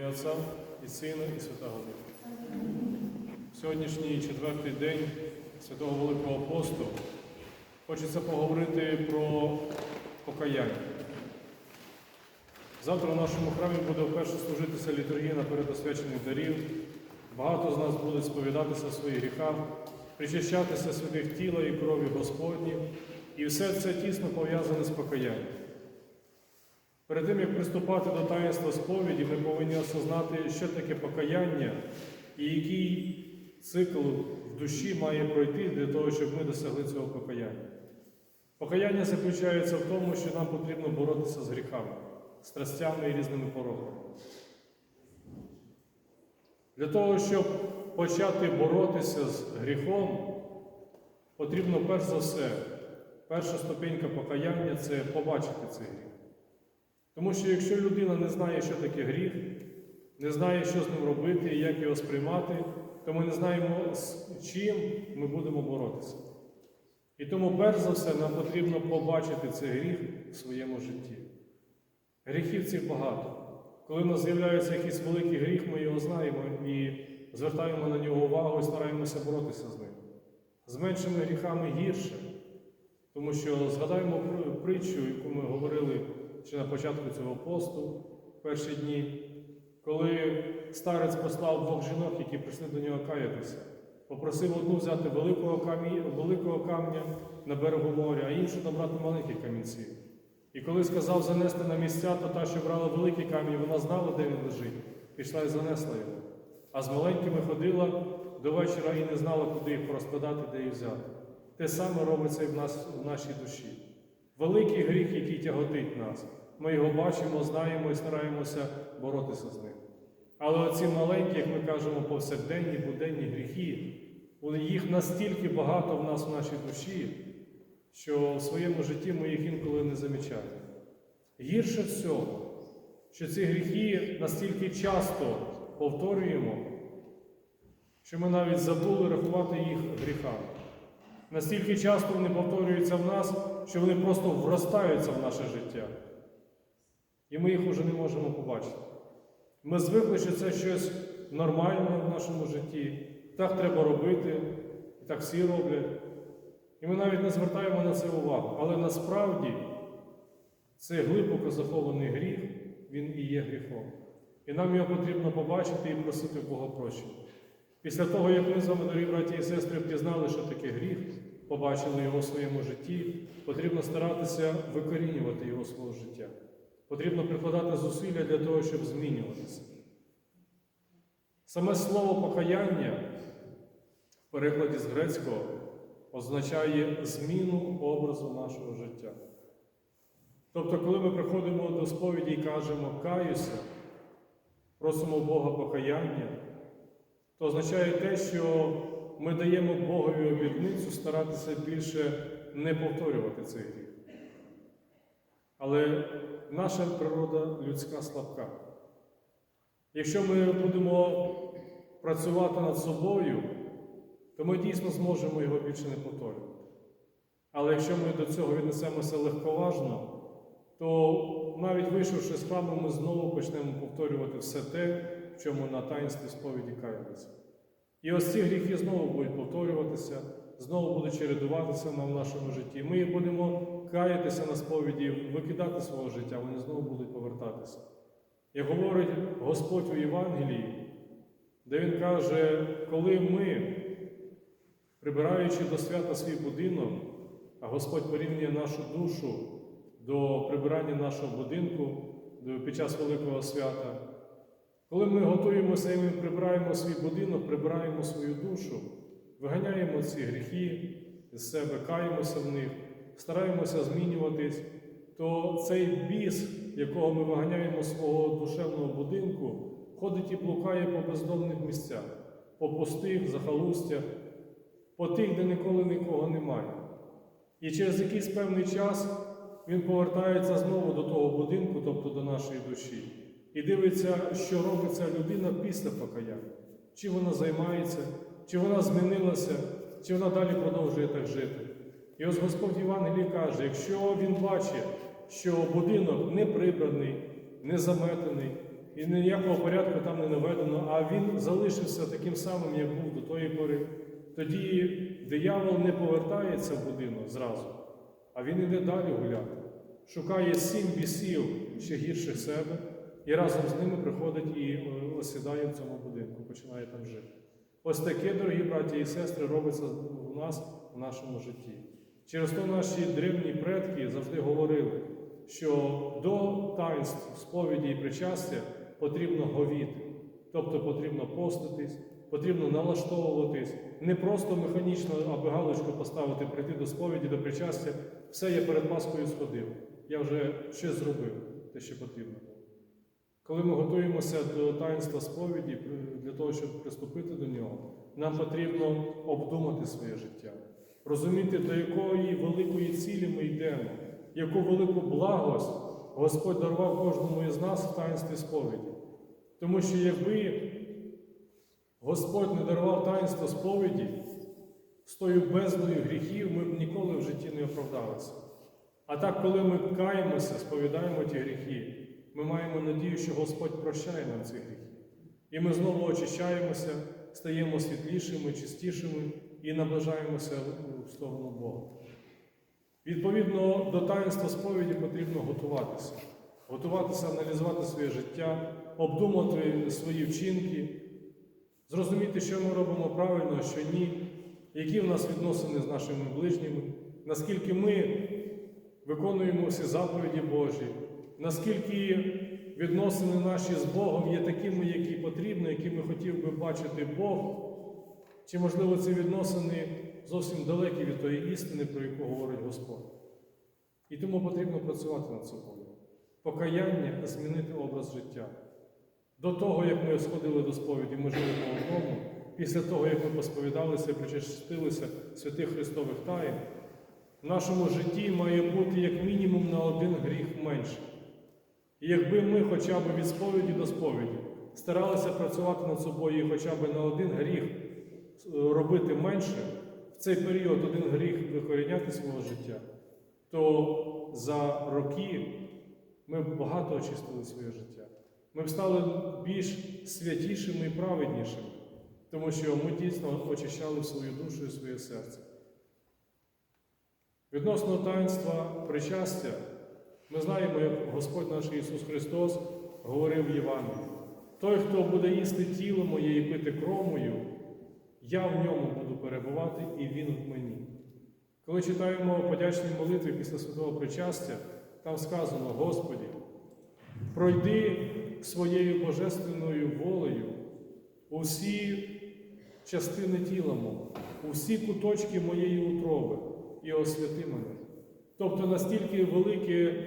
І Отця, і Сина, і Святого Духа. Сьогоднішній четвертий день Святого Великого посту хочеться поговорити про покаяння. Завтра в нашому храмі буде вперше служитися літургія на передосвячених дарів. Багато з нас будуть сповідатися в своїх гріхах, причащатися святих тіла і крові Господні, і все це тісно пов'язане з покаянням. Перед тим, як приступати до таїнства сповіді, ми повинні осознати, що таке покаяння і який цикл в душі має пройти для того, щоб ми досягли цього покаяння. Покаяння заключається в тому, що нам потрібно боротися з гріхами, страстями і різними пороками. Для того, щоб почати боротися з гріхом, потрібно перш за все, перша ступенька покаяння це побачити цей гріх. Тому що якщо людина не знає, що таке гріх, не знає, що з ним робити і як його сприймати, то ми не знаємо, з чим ми будемо боротися. І тому, перш за все, нам потрібно побачити цей гріх в своєму житті. Гріхів цих багато. Коли в нас з'являється якийсь великий гріх, ми його знаємо і звертаємо на нього увагу і стараємося боротися з ним. З меншими гріхами гірше. Тому що згадаємо притчу, яку ми говорили ще на початку цього посту, в перші дні, коли старець послав двох жінок, які прийшли до нього каятися, попросив одну взяти великого каміння, великого камня на берегу моря, а іншу набрати маленькі камінці. І коли сказав занести на місця, то та, що брала великий камінь, вона знала, де він лежить, пішла і занесла його. А з маленькими ходила до вечора і не знала, куди їх розкладати, де їх взяти. Те саме робиться і в нас в нашій душі. Великий гріх, який тяготить нас. Ми його бачимо, знаємо і стараємося боротися з ним. Але оці маленькі, як ми кажемо, повсякденні, буденні гріхи, їх настільки багато в нас в нашій душі, що в своєму житті ми їх інколи не замічаємо. Гірше всього, що ці гріхи настільки часто повторюємо, що ми навіть забули рахувати їх гріхами. Настільки часто вони повторюються в нас, що вони просто вростаються в наше життя. І ми їх уже не можемо побачити. Ми звикли, що це щось нормальне в нашому житті, так треба робити, і так всі роблять. І ми навіть не звертаємо на це увагу. Але насправді це глибоко захований гріх, він і є гріхом. І нам його потрібно побачити і просити Бога прощення. Після того, як ми з вами, дорогі браті і сестри, впізнали, що таке гріх, побачили його в своєму житті, потрібно старатися викорінювати його свого життя. Потрібно прикладати зусилля для того, щоб змінюватися. Саме слово покаяння в перекладі з грецького означає зміну образу нашого життя. Тобто, коли ми приходимо до сповіді і кажемо каюся, просимо Бога покаяння, то означає те, що ми даємо Богові обітницю старатися більше не повторювати цей гріх. Але наша природа людська слабка. Якщо ми будемо працювати над собою, то ми дійсно зможемо його більше не повторювати. Але якщо ми до цього віднесемося легковажно, то навіть вийшовши з храму, ми знову почнемо повторювати все те, в чому на таїнстві сповіді каялися. І ось ці гріхи знову будуть повторюватися, знову будуть чередуватися нам в нашому житті. Ми їх будемо каятися на сповіді, викидати свого життя, вони знову будуть повертатися. Як говорить Господь у Євангелії, де Він каже, коли ми, прибираючи до свята свій будинок, а Господь порівнює нашу душу до прибирання нашого будинку під час Великого свята, коли ми готуємося і ми прибираємо свій будинок, прибираємо свою душу, виганяємо ці гріхи з себе, каємося в них, стараємося змінюватись, то цей біс, якого ми виганяємо з свого душевного будинку, ходить і блукає по бездомних місцях, по пустих, захолустях, по тих, де ніколи нікого немає. І через якийсь певний час він повертається знову до того будинку, тобто до нашої душі, і дивиться, що робить ця людина після покаяння. Чи вона займається, чи вона змінилася, чи вона далі продовжує так жити. І ось Господь Євангелій каже, якщо він бачить, що будинок не прибраний, не заметений, і ніякого порядку там не наведено, а він залишився таким самим, як був до тої пори. Тоді диявол не повертається в будинок зразу, а він іде далі гуляти. Шукає сім бісів ще гірших себе, і разом з ними приходить і е, осідає в цьому будинку, починає там жити. Ось таке, дорогі браті і сестри, робиться у нас в нашому житті. Через то наші древні предки завжди говорили, що до таїнств сповіді і причастя потрібно говіти, тобто потрібно поститись, потрібно налаштовуватись, не просто механічно, аби галочку поставити, прийти до сповіді, до причастя. Все я перед Паскою сходив. Я вже щось зробив, те, що потрібно. Коли ми готуємося до таїнства сповіді, е, для того, щоб приступити до нього, нам потрібно обдумати своє життя, розуміти, до якої великої цілі ми йдемо, яку велику благость Господь дарував кожному із нас в таїнстві сповіді. Тому що якби Господь не дарував таїнство сповіді, з тою бездною гріхів ми б ніколи в житті не оправдалися. А так, коли ми каємося, сповідаємо ті гріхи, ми маємо надію, що Господь прощає нам ці гріхи. І ми знову очищаємося, стаємо світлішими, чистішими і наближаємося в сторону Бога. Відповідно до таїнства сповіді потрібно готуватися, готуватися, аналізувати своє життя, обдумати свої вчинки, зрозуміти, що ми робимо правильно, а що ні, які в нас відносини з нашими ближніми, наскільки ми виконуємо всі заповіді Божі, наскільки відносини наші з Богом є такими, які потрібні, якими хотів би бачити Бог, чи, можливо, ці відносини зовсім далекі від тої істини, про яку говорить Господь. І тому потрібно працювати над собою. Покаяння змінити образ життя. До того, як ми сходили до сповіді, ми жили по одному, після того, як ми посповідалися і причастилися святих Христових таїн, в нашому житті має бути як мінімум на один гріх менше. І якби ми хоча б від сповіді до сповіді старалися працювати над собою і хоча б на один гріх робити менше, в цей період один гріх викоріняти свого життя, то за роки ми багато очистили своє життя. Ми б стали більш святішими і праведнішими, тому що ми дійсно очищали свою душу і своє серце. Відносно таїнства причастя, ми знаємо, як Господь наш Ісус Христос говорив в Євангелії. Той, хто буде їсти тіло моє і пити кров мою, я в ньому буду перебувати, і Він в мені. Коли читаємо подячні молитви після святого причастя, там сказано, Господі, пройди своєю божественною волею усі частини тіла мого, усі куточки моєї утроби і освяти мене. Тобто настільки велике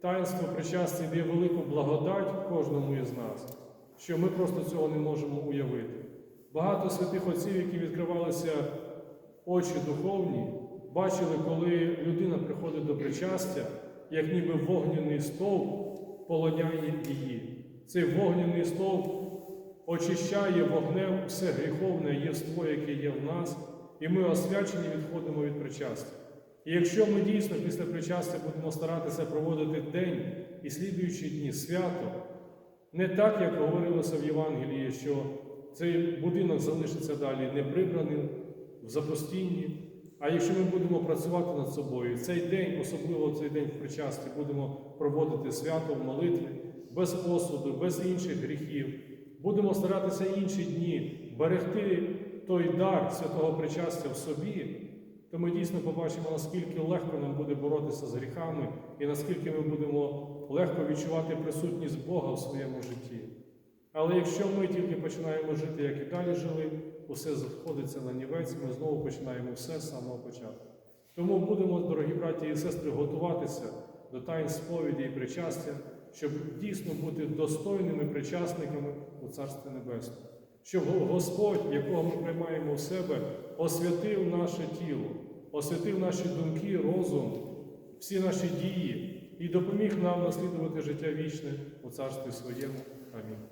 таїнство причастя дає велику благодать кожному із нас, що ми просто цього не можемо уявити. Багато святих отців, які відкривалися очі духовні, бачили, коли людина приходить до причастя, як ніби вогняний стовп полоняє її. Цей вогняний стовп очищає вогнем все гріховне єство, яке є в нас, і ми освячені відходимо від причастя. І якщо ми дійсно після причастя будемо старатися проводити день і слідуючі дні свято, не так, як говорилося в Євангелії, що цей будинок залишиться далі не прибраним, в запустінні, а якщо ми будемо працювати над собою, цей день, особливо цей день в причасті, будемо проводити свято в молитві, без осуду, без інших гріхів, будемо старатися інші дні берегти той дар святого причастя в собі, то ми дійсно побачимо, наскільки легко нам буде боротися з гріхами і наскільки ми будемо легко відчувати присутність Бога в своєму житті. Але якщо ми тільки починаємо жити, як і далі жили, усе сходиться на нівець, ми знову починаємо все з самого початку. Тому будемо, дорогі браті і сестри, готуватися до тайн сповіді і причастя, щоб дійсно бути достойними причасниками у Царстві Небесному. Щоб Господь, якого ми приймаємо в себе, освятив наше тіло, освятив наші думки, розум, всі наші дії і допоміг нам наслідувати життя вічне у Царстві Своєму. Амінь.